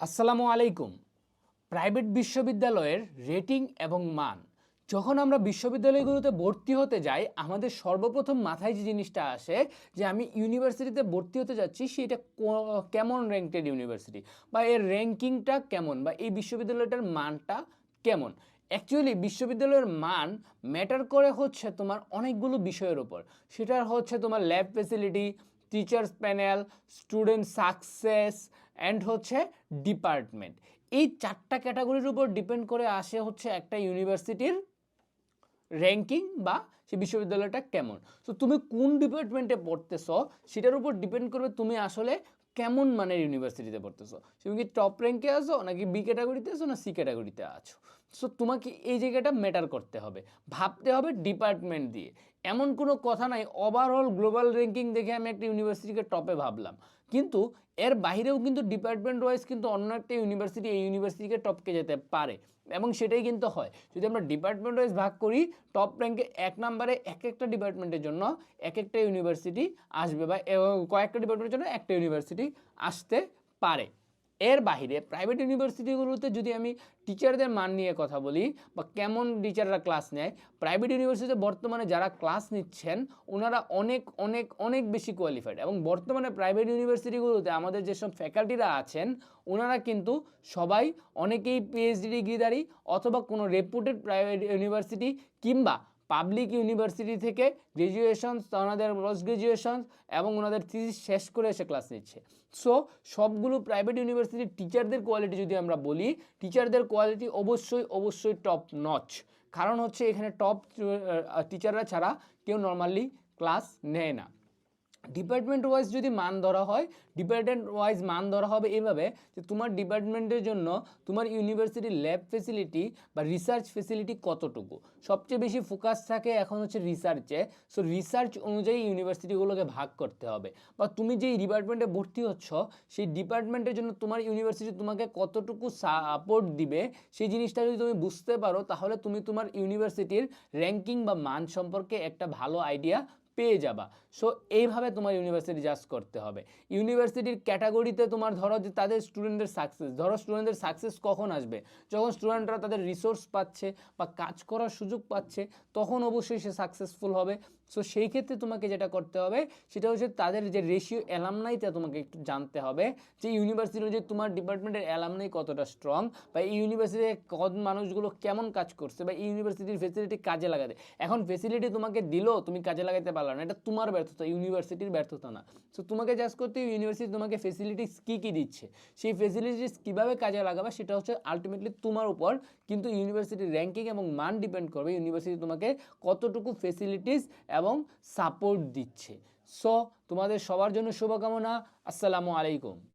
আসসালামু আলাইকুম। প্রাইভেট বিশ্ববিদ্যালয়ের রেটিং এবং মান। যখন আমরা বিশ্ববিদ্যালয়গুলোতে ভর্তি হতে যাই, আমাদের সর্বপ্রথম মাথায় যে জিনিসটা আসে, যে আমি ইউনিভার্সিটিতে ভর্তি হতে যাচ্ছি, সেটা কেমন র্যাঙ্কেড ইউনিভার্সিটি? বা এর র্যাঙ্কিংটা কেমন? বা এই বিশ্ববিদ্যালয়টার মানটা কেমন? অ্যাকচুয়ালি বিশ্ববিদ্যালয়ের মান ম্যাটার করে হচ্ছে তোমার অনেকগুলো বিষয়ের ওপর সেটা হচ্ছে তোমার lab facility teachers panel student success and হচ্ছে ডিপার্টমেন্ট এই চারটা ক্যাটাগরির উপর ডিপেন্ড করে আসে হচ্ছে একটা ইউনিভার্সিটির র্যাঙ্কিং বা সে বিশ্ববিদ্যালয়টা কেমন। তো তুমি কোন ডিপার্টমেন্টে পড়তেছো, সেটার উপর ডিপেন্ড করবে তুমি আসলে কেমন মানের ইউনিভার্সিটিতে পড়তেছো। তুমি কি টপ র্যাঙ্কে আছো, নাকি বি ক্যাটাগরিতে আছো, না সি ক্যাটাগরিতে আছো? সো তোমাকে এই জায়গাটা ম্যাটার করতে হবে। ভাবতে হবে ডিপার্টমেন্ট দিয়ে। এমন কোনো কথা নাই ওভারঅল গ্লোবাল র্যাঙ্কিং দেখে আমি একটা ইউনিভার্সিটিকে টপে ভাবলাম। কিন্তু এর বাইরেও কিন্তু ডিপার্টমেন্ট ওয়াইজ কিন্তু অন্য একটা ইউনিভার্সিটি এই ইউনিভার্সিটিকে টপকে যেতে পারে। এবং সেটাই কিন্তু হয়। যদি আমরা ডিপার্টমেন্ট ওয়াইজ ভাগ করি টপ র্যাঙ্কে এক নম্বরে এক একটা ডিপার্টমেন্টের জন্য এক একটা ইউনিভার্সিটি আসবে বা কয়েকটা ডিপার্টমেন্টের জন্য একটা ইউনিভার্সিটি আসতে পারে। এর বাইরে প্রাইভেট ইউনিভার্সিটিগুলোতে যদি আমি টিচারদের মান নিয়ে কথা বলি বা কেমন টিচাররা ক্লাস নেয় প্রাইভেট ইউনিভার্সিটিতে বর্তমানে যারা ক্লাস নিচ্ছেন ওনারা অনেক অনেক অনেক বেশি কোয়ালিফাইড এবং বর্তমানে প্রাইভেট ইউনিভার্সিটিগুলোতে আমাদের যেসব ফ্যাকাল্টিরা আছেন ওনারা কিন্তু সবাই অনেকেই পিএইচডি ডিগ্রিধারী অথবা কোনো রেপুটেড প্রাইভেট ইউনিভার্সিটি কিংবা পাবলিক ইউনিভার্সিটি থেকে গ্রাজুয়েশন ওনাদের পোস্ট গ্রাজুয়েশন এবং ওনাদের থিসিস শেষ করে এসে ক্লাস নিচ্ছে। সো সবগুলো প্রাইভেট ইউনিভার্সিটির টিচারদের কোয়ালিটি যদি আমরা বলি টিচারদের কোয়ালিটি অবশ্যই অবশ্যই টপ নচ কারণ হচ্ছে এখানে টপ টিচাররা ছাড়া কেউ নর্মালি ক্লাস নেয় না। ডিপার্টমেন্ট ওয়াইজ যদি মান ধরা হয় ডিপার্টমেন্ট ওয়াইজ মান ধরা হবে এভাবে যে তোমার ডিপার্টমেন্টের জন্য তোমার ইউনিভার্সিটির ল্যাব ফেসিলিটি বা রিসার্চ ফেসিলিটি কতটুকু? সবচেয়ে বেশি ফোকাস থাকে এখন হচ্ছে রিসার্চে সো রিসার্চ অনুযায়ী ইউনিভার্সিটিগুলোকে ভাগ করতে হবে। বা তুমি যেই ডিপার্টমেন্টে ভর্তি হচ্ছ, সেই ডিপার্টমেন্টের জন্য তোমার ইউনিভার্সিটি তোমাকে কতটুকু সাপোর্ট দিবে, সেই জিনিসটা যদি তুমি বুঝতে পারো, তাহলে তুমি তোমার ইউনিভার্সিটির র্যাঙ্কিং বা মান সম্পর্কে একটা ভালো আইডিয়া পেয়ে যাবা। সো এইভাবে তোমার ইউনিভার্সিটি জাজ করতে হবে। ইউনিভার্সিটির ক্যাটাগরিতে তোমার ধরো যে তাদের স্টুডেন্টদের সাকসেস ধরো স্টুডেন্টদের সাকসেস কখন আসবে? যখন স্টুডেন্টরা তাদের রিসোর্স পাচ্ছে বা কাজ করার সুযোগ পাচ্ছে, তখন অবশ্যই সে সাকসেসফুল হবে। সো সেই ক্ষেত্রে তোমাকে যেটা করতে হবে, সেটা হচ্ছে তাদের যে রেশিও অ্যালামনাইটা তোমাকে একটু জানতে হবে যে ইউনিভার্সিটি যে তোমার ডিপার্টমেন্টের অ্যালামনাই কতটা স্ট্রং বা এই ইউনিভার্সিটিতে কত মানুষগুলো কেমন কাজ করছে বা ইউনিভার্সিটির ফেসিলিটি কাজে লাগাতে। এখন ফেসিলিটি তোমাকে দিলো, তুমি কাজে লাগাতে পারল না, এটা তোমার ব্যর্থতা ইউনিভার্সিটির ব্যর্থতা না। সো তোমাকে জাজ করতে ইউনিভার্সিটি তোমাকে ফেসিলিটিস কী কী দিচ্ছে। সেই ফেসিলিটিস কীভাবে কাজে লাগাবে সেটা হচ্ছে আলটিমেটলি তোমার উপর, কিন্তু ইউনিভার্সিটির র্যাঙ্কিং এবং মান ডিপেন্ড করবে ইউনিভার্সিটি তোমাকে কতটুকু ফেসিলিটিস এবং সাপোর্ট দিচ্ছে। সো তোমাদের সবার জন্য শুভকামনা, আসসালামু আলাইকুম।